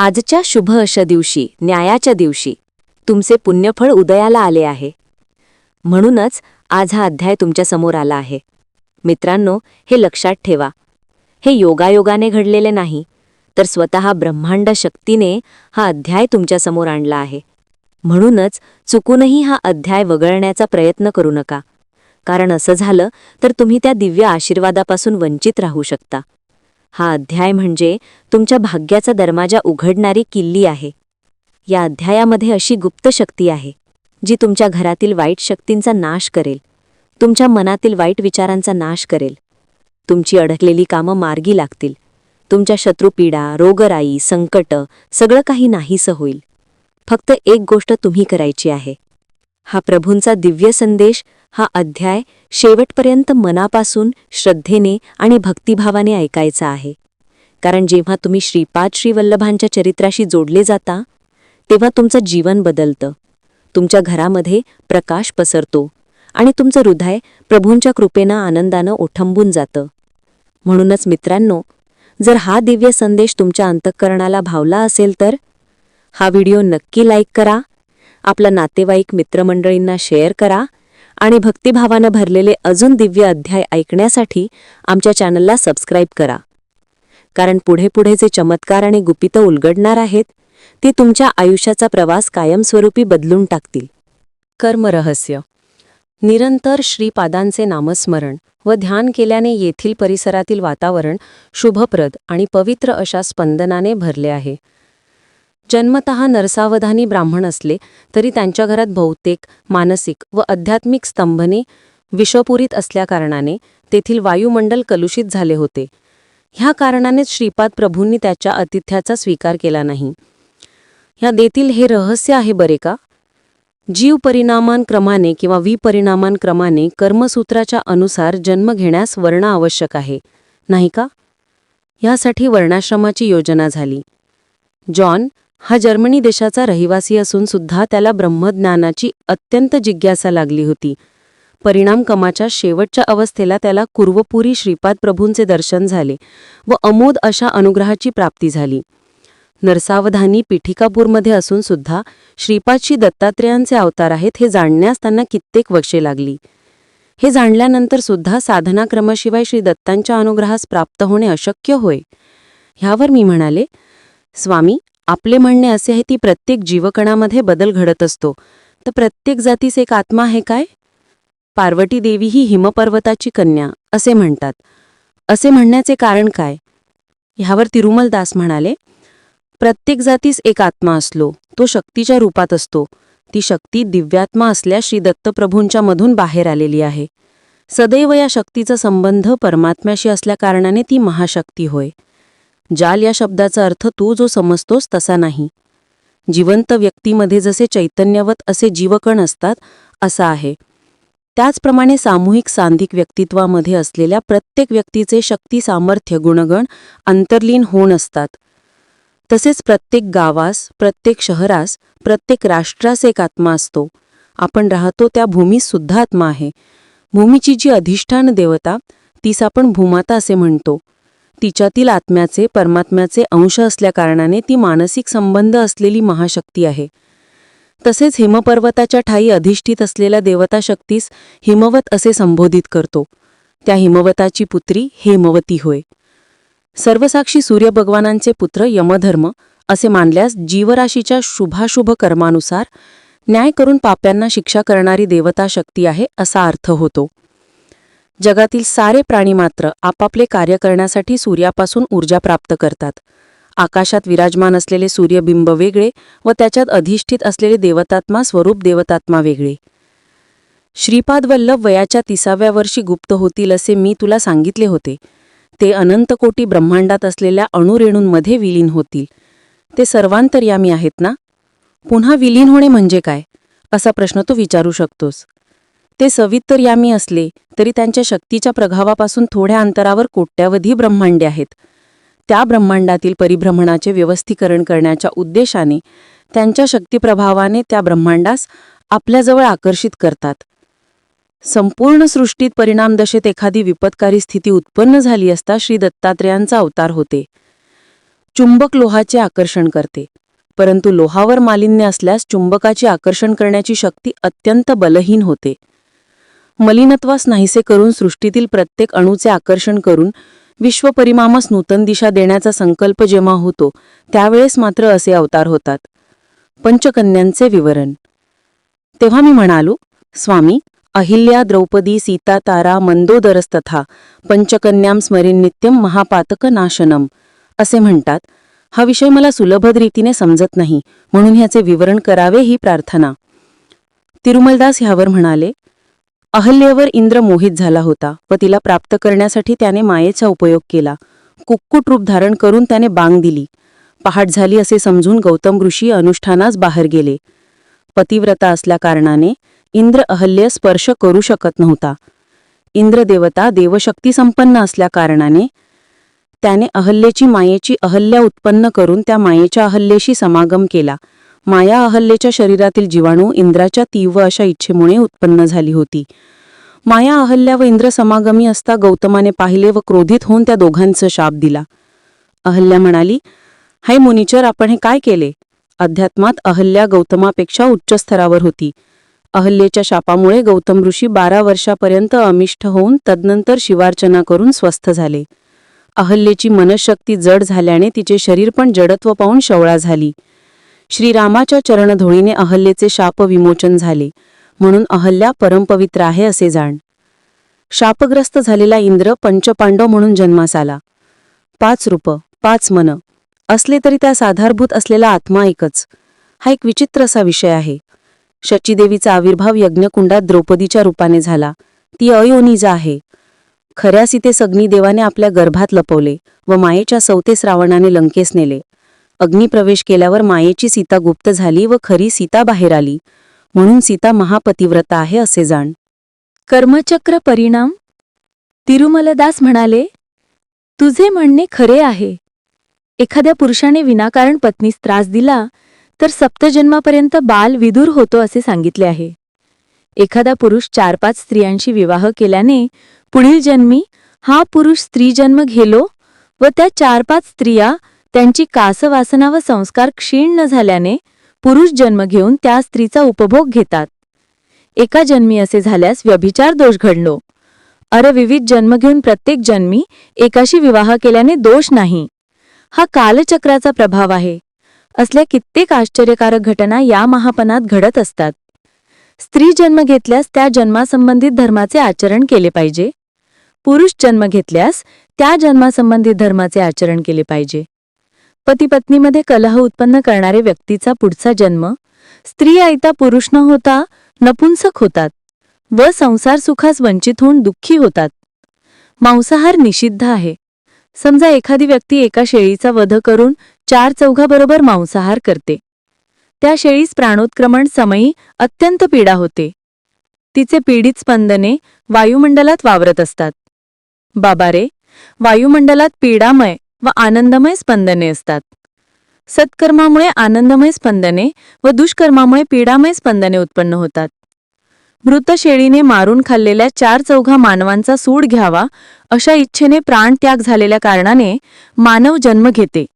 आजच्या शुभ अशा दिवशी न्यायाच्या दिवशी तुमचे पुण्यफळ उदयाला आले आहे. म्हणूनच आज हा अध्याय तुमच्यासमोर आला आहे. मित्रांनो हे लक्षात ठेवा. हे योगायोगाने घडलेले नाही तर स्वतः ब्रह्मांड शक्तीने हा अध्याय तुमच्यासमोर आणला आहे. म्हणूनच चुकूनही हा अध्याय वगळण्याचा प्रयत्न करू नका. कारण असं झालं तर तुम्ही त्या दिव्य आशीर्वादापासून वंचित राहू शकता. हा अध्याय म्हणजे तुमच्या भाग्याचा दरमाजा उघडणारी किल्ली आहे. या अध्यायामध्ये अशी गुप्त शक्ती आहे जी तुमच्या घरातील वाईट शक्तींचा नाश करेल. तुमच्या मनातील वाईट विचारांचा नाश करेल. तुमची अडकलेली कामं मार्गी लागतील. तुमच्या शत्रुपीडा रोगराई संकट सगळं काही नाहीसं होईल. फक्त एक गोष्ट तुम्ही करायची आहे हा प्रभूंचा दिव्य संदेश हा अध्याय शेवटपर्यंत मनापासून श्रद्धेने आणि भक्तिभावाने ऐकायचा आहे. कारण जेव्हा तुम्ही श्रीपाद श्रीवल्लभांच्या चरित्राशी जोडले जाता तेव्हा तुमचं जीवन बदलतं. तुमच्या घरामध्ये प्रकाश पसरतो आणि तुमचं हृदय प्रभूंच्या कृपेनं आनंदानं ओठंबून जातं. म्हणूनच मित्रांनो जर हा दिव्य संदेश तुमच्या अंतःकरणाला भावला असेल तर हा व्हिडिओ नक्की लाईक करा आपला नातेवाईक मित्रमंडळींना शेअर करा आणि भक्तिभावानं भरलेले अजून दिव्य अध्याय ऐकण्यासाठी आमच्या चॅनलला सबस्क्राईब करा. कारण पुढे पुढे जे चमत्कार आणि गुपितं उलगडणार आहेत ती तुमच्या आयुष्याचा प्रवास कायमस्वरूपी बदलून टाकतील. कर्मरहस्य निरंतर श्रीपादांचे नामस्मरण व ध्यान केल्याने येथील परिसरातील वातावरण शुभप्रद आणि पवित्र अशा स्पंदनाने भरले आहे. जन्मतः नरसावधानी ब्राह्मण असले तरी त्यांच्या घरात बहुतेक मानसिक व आध्यात्मिक स्तंभने विषपुरीत असल्याकारणाने तेथील वायुमंडल कलुषित झाले होते. ह्या कारणानेच श्रीपाद प्रभूंनी त्याच्या आतिथ्याचा स्वीकार केला नाही. ह्या देतील हे रहस्य आहे बरे का? जीव परिणामांक्रमाने किंवा विपरिणामांक्रमाने कर्मसूत्राच्या अनुसार जन्म घेण्यास वर्ण आवश्यक आहे नाही का? ह्यासाठी वर्णाश्रमाची योजना झाली. जॉन हा जर्मनी देशाचा रहिवासी असून सुद्धा त्याला ब्रह्मज्ञानाची अत्यंत जिज्ञासा लागली होती. परिणाम कमाच्या शेवटच्या अवस्थेला त्याला कुर्वपुरी श्रीपाद प्रभूंचे दर्शन झाले व अमोद अशा अनुग्रहाची प्राप्ती झाली. नरसावधानी पीठिकापूरमध्ये असून सुद्धा श्रीपादशी दत्तात्रेयांचे अवतार आहेत हे जाणण्यास त्यांना कित्येक वर्षे लागली. हे जाणल्यानंतर सुद्धा साधनाक्रमाशिवाय श्री दत्तांच्या अनुग्रहास प्राप्त होणे अशक्य होय. ह्यावर मी म्हणाले स्वामी आपले म्हणणे असे आहे ती प्रत्येक जीवकणामध्ये बदल घडत असतो. तर प्रत्येक जातीस एक आत्मा आहे काय? पार्वती देवी ही हिमपर्वताची कन्या असे म्हणतात. असे म्हणण्याचे कारण काय? ह्यावर तिरुमल दास म्हणाले प्रत्येक जातीस एक आत्मा असलो तो शक्तीच्या रूपात असतो. ती शक्ती दिव्यात्मा असल्या श्री दत्तप्रभूंच्या मधून बाहेर आलेली आहे. सदैव या शक्तीचा संबंध परमात्म्याशी असल्याकारणाने ती महाशक्ती होय. जाल या शब्दाचा अर्थ तू जो समजतोस तसा नाही. जिवंत व्यक्तीमध्ये जसे चैतन्यवत असे जीवकण असतात असा आहे. त्याचप्रमाणे सामूहिक सांधिक व्यक्तित्वामध्ये असलेल्या प्रत्येक व्यक्तीचे शक्ती सामर्थ्य गुणगण अंतर्लीन होऊन असतात. तसेच प्रत्येक गावास प्रत्येक शहरास प्रत्येक राष्ट्रास एक आत्मा असतो. आपण राहतो त्या भूमीस सुद्धा आत्मा आहे. भूमीची जी अधिष्ठान देवता तीस आपण भूमाता असे म्हणतो. तिच्यातील आत्म्याचे परमात्म्याचे अंश असल्याकारणाने ती मानसिक संबंध असलेली महाशक्ती आहे. तसेच हिमपर्वताच्या ठाई अधिष्ठित असलेल्या देवता शक्तीस हिमवत असे संबोधित करतो. त्या हिमवताची पुत्री हेमवती होय. सर्वसाक्षी सूर्यभगवानांचे पुत्र यमधर्म असे मानल्यास जीवराशीच्या शुभाशुभ कर्मानुसार न्याय करून पाप्यांना शिक्षा करणारी देवता शक्ती आहे असा अर्थ होतो. जगातील सारे प्राणी मात्र आपापले कार्य करण्यासाठी सूर्यापासून ऊर्जा प्राप्त करतात. आकाशात विराजमान असलेले सूर्यबिंब वेगळे व त्याच्यात अधिष्ठित असलेले देवतात्मा स्वरूप देवतात्मा वेगळे. श्रीपाद वल्लभ वयाच्या तिसाव्या वर्षी गुप्त होतील असे मी तुला सांगितले होते. ते अनंतकोटी ब्रह्मांडात असलेल्या अणुरेणूंमध्ये विलीन होतील. ते सर्वांतर्यामी आहेत ना? पुन्हा विलीन होणे म्हणजे काय? असा प्रश्न तू विचारू शकतोस. ते सवित्तर्यामी असले तरी त्यांच्या शक्तीच्या प्रभावापासून थोड्या अंतरावर कोट्यावधी ब्रह्मांडे आहेत. त्या ब्रह्मांडातील परिभ्रमणाचे व्यवस्थीकरण करण्याच्या उद्देशाने त्यांच्या शक्तिप्रभावाने त्या ब्रह्मांडास आपल्याजवळ आकर्षित करतात. संपूर्ण सृष्टीत परिणामदशेत एखादी विपत्कारी स्थिती उत्पन्न झाली असता श्री दत्तात्रेयांचा अवतार होते. चुंबक लोहाचे आकर्षण करते. परंतु लोहावर मालिन्य असल्यास चुंबकाचे आकर्षण करण्याची शक्ती अत्यंत बलहीन होते. मलिनत्वास नाहीसे करून सृष्टीतील प्रत्येक अणूचे आकर्षण करून विश्वपरिमामास नूतन दिशा देण्याचा संकल्प जेव्हा होतो त्यावेळेस मात्र असे अवतार होतात. पंचकन्यांचे विवरण. तेव्हा मी म्हणालो स्वामी अहिल्या द्रौपदी सीता तारा मंदोदरस्तथा पंचकन्याम स्मरीन नित्यम महापातक नाशनम असे म्हणतात. हा विषय मला सुलभद रीतीने समजत नाही म्हणून ह्याचे विवरण करावे ही प्रार्थना. तिरुमलदास ह्यावर म्हणाले अहल्येवर इंद्र मोहित झाला होता व तिला प्राप्त करण्यासाठी त्याने मायेचा उपयोग केला. कुक्कुट रूप धारण करून त्याने बांग दिली. पहाट झाली असे समजून गौतम ऋषी अनुष्ठानास बाहेर गेले. पतिव्रता असल्याकारणाने इंद्र अहल्य स्पर्श करू शकत नव्हता. इंद्रदेवता देवशक्ती संपन्न असल्याकारणाने त्याने अहल्येची मायेची अहल्या उत्पन्न करून त्या मायेच्या अहल्येशी समागम केला. माया अहल्येच्या शरीरातील जीवाणू इंद्राच्या तीव्र अशा इच्छेमुळे उत्पन्न झाली होती. माया अहल्या व इंद्र समागमी असता गौतमाने पाहिले व क्रोधित होऊन त्या दोघांचा शाप दिला. अहल्या म्हणाली हाय मुनिचर आपण हे काय केले अध्यात्मात अहल्या गौतमापेक्षा उच्च स्तरावर होती. अहल्येच्या शापामुळे गौतम ऋषी बारा वर्षापर्यंत अमिष्ठ होऊन तदनंतर शिवार्चना करून स्वस्थ झाले. अहल्येची मनशक्ती जड झाल्याने तिचे शरीर पण जडत्व पाहून शवळा झाली. श्रीरामाच्या चरणधोळीने अहल्येचे शाप विमोचन झाले. म्हणून अहल्या परमपवित्र आहे असे जाण. शापग्रस्त झालेला इंद्र पंचपांडव म्हणून जन्मास आला. पाच रूप पाच मन. असले तरी त्या साधारभूत असलेला आत्मा एकच. हा एक विचित्र असा विषय आहे. शचीदेवीचा आविर्भाव यज्ञकुंडात द्रौपदीच्या रूपाने झाला. ती अयोनिजा आहे. खऱ्या सीतेस अग्निदेवाने आपल्या गर्भात लपवले व मायेच्या सौतेस रावणाने लंकेस नेले. अग्निप्रवेश केल्यावर मायेची सीता गुप्त झाली व खरी सीता बाहेर आली. म्हणून सीता महापतिव्रता आहे असे जाण. कर्मचक्र परिणाम? तिरुमलदास म्हणाले तुझे म्हणणे खरे आहे. एखाद्या पुरुषाने विनाकारण पत्नीस त्रास दिला तर सप्तजन्मापर्यंत बाल विदूर होतो असे सांगितले आहे. एखादा पुरुष चार पाच स्त्रियांशी विवाह केल्याने पुढील जन्मी हा पुरुष स्त्रीजन्म घेलो व त्या चार पाच स्त्रिया त्यांची कासवासना व संस्कार क्षीण न झाल्याने पुरुष जन्म घेऊन त्या स्त्रीचा उपभोग घेतात. एका जन्मी असे झाल्यास व्यभिचार दोष घडलो. अरे विविध जन्म घेऊन प्रत्येक जन्मी एकाशी विवाह केल्याने दोष नाही. हा कालचक्राचा प्रभाव आहे. असल्या कित्येक आश्चर्यकारक घटना या महापनात घडत असतात. स्त्री जन्म घेतल्यास त्या जन्मासंबंधित धर्माचे आचरण केले पाहिजे. पुरुष जन्म घेतल्यास त्या जन्मासंबंधित धर्माचे आचरण केले पाहिजे. पती पत्नीमध्ये कलह उत्पन्न करणारे व्यक्तीचा पुढचा जन्म स्त्री आयता पुरुष न होता नपुंसक होतात व संसार सुखास वंचित होऊन दुःखी होतात. मांसाहार निषिद्ध आहे. समजा एखादी व्यक्ती एका शेळीचा वध करून चार चौघाबरोबर मांसाहार करते. त्या शेळीस प्राणोत्क्रमण समयी अत्यंत पीडा होते. तिचे पीडित स्पंदने वायुमंडलात वावरत असतात. बाबा रे वायुमंडलात पीडामय व आनंदमय स्पंदने असतात. सत्कर्मामुळे आनंदमय स्पंदने व दुष्कर्मामुळे पीडामय स्पंदने उत्पन्न होतात. मृत शेळीने मारून खाल्लेल्या चार चौघा मानवांचा सूड घ्यावा अशा इच्छेने प्राणत्याग झालेल्या कारणाने मानव जन्म घेते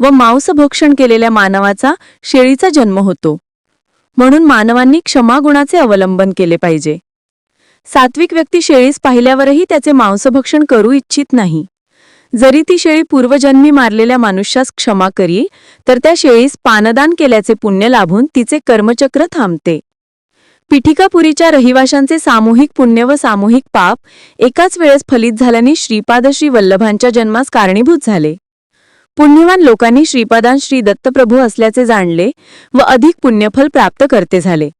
व मांसभक्षण केलेल्या मानवाचा शेळीचा जन्म होतो. म्हणून मानवांनी क्षमागुणाचे अवलंबन केले पाहिजे. सात्विक व्यक्ती शेळीस पाहिल्यावरही त्याचे मांसभक्षण करू इच्छित नाही. जरी ती शेळी पूर्वजन्मी मारलेल्या मनुष्यास क्षमा करी तर त्या शेळीस पानदान केल्याचे पुण्य लाभून तिचे कर्मचक्र थांबते. पिठिकापुरीच्या रहिवाशांचे सामूहिक पुण्य व सामूहिक पाप एकाच वेळेस फलित झाल्याने श्रीपाद श्री वल्लभांच्या जन्मास कारणीभूत झाले. पुण्यवान लोकांनी श्रीपादान श्री दत्तप्रभू असल्याचे जाणले व अधिक पुण्यफल प्राप्त करते झाले.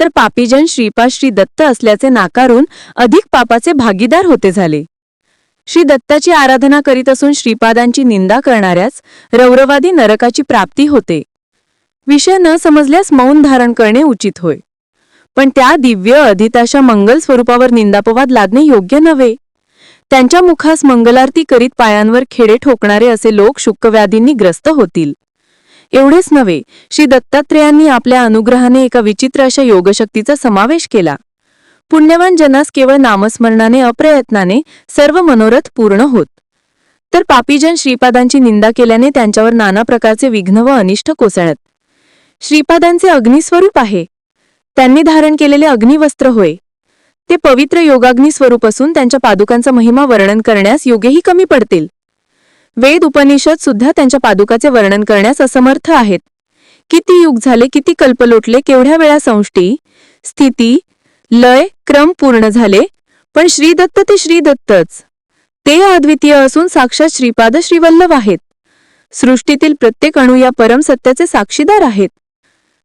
तर पापीजन श्रीपाद श्री दत्त असल्याचे नाकारून अधिक पापाचे भागीदार होते झाले. श्री दत्ताची आराधना करीत असून श्रीपादांची निंदा करणाऱ्यास रौरवादी नरकाची प्राप्ती होते. विषय न समजल्यास मौन धारण करणे उचित होय. पण त्या दिव्य अधिताशा मंगल स्वरूपावर निंदापवाद लादणे योग्य नव्हे. त्यांच्या मुखास मंगलारती करीत पायांवर खेडे ठोकणारे असे लोक शुक्कव्याधींनी ग्रस्त होतील. एवढेच नव्हे श्री दत्तात्रेयांनी आपल्या अनुग्रहाने एका विचित्र अशा योगशक्तीचा समावेश केला. पुण्यवान जनास केवळ नामस्मरणाने अप्रयत्नाने सर्व मनोरथ पूर्ण होत. तर पापीजन श्रीपादांची निंदा केल्याने त्यांच्यावर नाना प्रकारचे विघ्न व अनिष्ट कोसळत. श्रीपादांचे अग्निस्वरूप आहे. त्यांनी धारण केलेले अग्निवस्त्र होय. ते पवित्र योगाग्नी स्वरूप असून त्यांच्या पादुकांचा महिमा वर्णन करण्यास योगेही कमी पडतील. वेद उपनिषद सुद्धा त्यांच्या पादुकाचे वर्णन करण्यास असमर्थ आहेत. किती युग झाले किती कल्प लोटले केवढ्या वेळा संष्टी स्थिती लय क्रम पूर्ण झाले पण श्रीदत्त ते श्रीदत्तच. ते अद्वितीय असून साक्षात श्रीपाद श्रीवल्लभ आहेत. सृष्टीतील प्रत्येक अणू या परमसत्याचे साक्षीदार आहेत.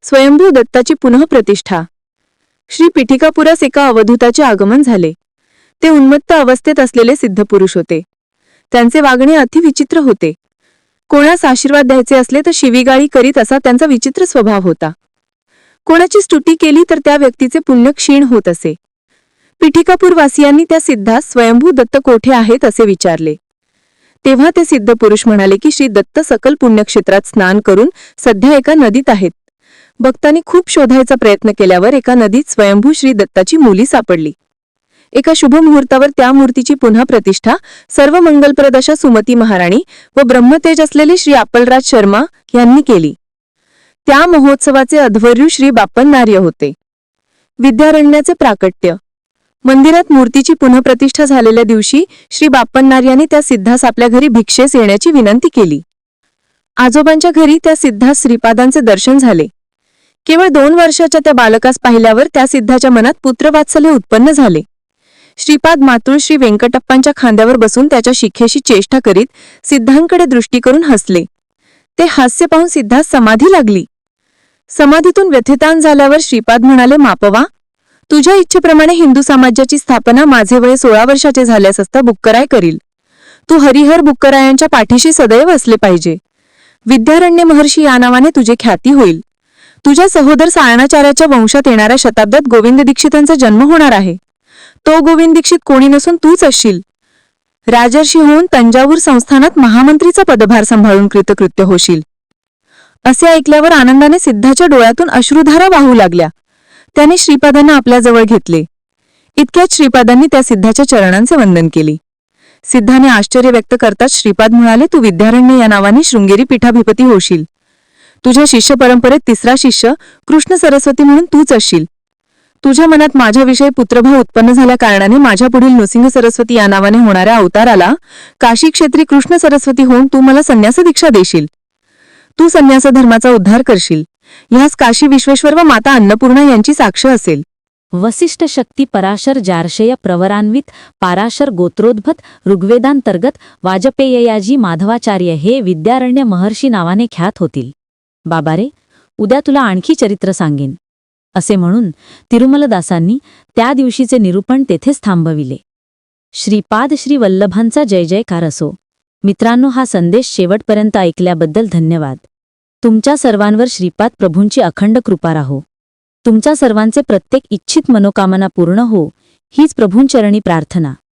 स्वयंभू दत्ताची पुनः प्रतिष्ठा. श्री पिठिकापुरास एका अवधूताचे आगमन झाले. ते उन्मत्त अवस्थेत असलेले सिद्धपुरुष होते. त्यांचे वागणे अतिविचित्र होते. कोणास आशीर्वाद द्यायचे असले तर शिवीगाळी करीत असा त्यांचा विचित्र स्वभाव होता. कोणाची स्तुती केली तर त्या व्यक्तीचे पुण्य क्षीण होत असे. पिठिकापूरवासियांनी त्या सिद्धास स्वयंभू दत्त कोठे आहेत असे विचारले. तेव्हा ते सिद्ध पुरुष म्हणाले की श्री दत्त सकल पुण्यक्षेत्रात स्नान करून सध्या एका नदीत आहेत. भक्तांनी खूप शोधायचा प्रयत्न केल्यावर एका नदीत स्वयंभू श्री दत्ताची मुली सापडली. एका शुभ मुहूर्तावर त्या मूर्तीची पुन्हा प्रतिष्ठा सर्व मंगलप्रद अशा सुमती महाराणी व ब्रह्मतेज असलेले श्री आपलराज शर्मा यांनी केली. त्या महोत्सवाचे अध्वर्यू श्री बापन्नार्य होते. विद्यारण्याचे प्राकट्य मंदिरात मूर्तीची पुनःप्रतिष्ठा झालेल्या दिवशी श्री बाप्पन्नार यांनी त्या सिद्धास आपल्या घरी भिक्षेस येण्याची विनंती केली. आजोबांच्या घरी त्या सिद्धास श्रीपादांचे दर्शन झाले. केवळ दोन वर्षाच्या त्या बालकास पाहिल्यावर त्या सिद्धाच्या मनात पुत्रवात्सल्य उत्पन्न झाले. श्रीपाद मातुळ श्री व्यंकटप्पांच्या खांद्यावर बसून त्याच्या शिखेशी चेष्टा करीत सिद्धांकडे दृष्टी करून हसले. ते हास्य पाहून सिद्धास समाधी लागली. समाधीतून व्यथितान झाल्यावर श्रीपाद म्हणाले मापवा तुझ्या इच्छेप्रमाणे हिंदू समाजाची स्थापना माझे वय सोळा वर्षाचे झाल्यास असता बुक्कराय करील. तू हरिहर बुक्करायांच्या पाठीशी सदैव असले पाहिजे. विद्यारण्य महर्षी या नावाने तुझे ख्याती होईल. तुझ्या सहोदर सायणाचार्याच्या वंशात येणाऱ्या शताब्दात गोविंद दीक्षितांचा जन्म होणार आहे. तो गोविंद दीक्षित कोणी नसून तूच असशील. राजर्षी होऊन तंजावूर संस्थानात महामंत्रीचा पदभार सांभाळून कृतकृत्य होशील. असे ऐकल्यावर आनंदाने सिद्धाच्या डोळ्यातून अश्रुधारा वाहू लागल्या. त्याने श्रीपादांना आपल्याजवळ घेतले. इतक्यात श्रीपादांनी त्या सिद्धाच्या चरणांचे वंदन केले. सिद्धाने आश्चर्य व्यक्त करताच श्रीपाद म्हणाले तू विद्यारण्य या नावाने शृंगेरी पीठाभिपती होशील. तुझ्या शिष्य परंपरेत तिसरा शिष्य कृष्ण सरस्वती म्हणून तूच असशील. तुझ्या मनात माझ्याविषयी पुत्रभाव उत्पन्न झाल्या कारणाने माझ्या पुढील नृसिंह सरस्वती या नावाने होणाऱ्या अवताराला काशी क्षेत्री कृष्ण सरस्वती होऊन तू मला संन्यास दीक्षा देशील. तू संन्यास धर्माचा उद्धार करशील. ह्यास काशी विश्वेश्वर व माता अन्नपूर्णा यांची साक्ष असेल. वसिष्ठ शक्ती पराशर जारशेय प्रवरान्वित पाराशर गोत्रोद्भत ऋग्वेदांतर्गत वाजपेययाजी माधवाचार्य हे विद्यारण्य महर्षी नावाने ख्यात होतील. बाबा रे उद्या तुला आणखी चरित्र सांगेन. असे म्हणून तिरुमलदासांनी त्या दिवशीचे निरूपण तेथेच थांबविले. श्रीपाद श्री वल्लभांचा जय जयकार असो. मित्रांनो हा संदेश शेवटपर्यंत ऐकल्याबद्दल धन्यवाद. तुमच्या सर्वांवर श्रीपाद प्रभूंची अखंड कृपा राहो. तुमच्या सर्वांचे प्रत्येक इच्छित मनोकामना पूर्ण हो हीच प्रभूंचरणी प्रार्थना.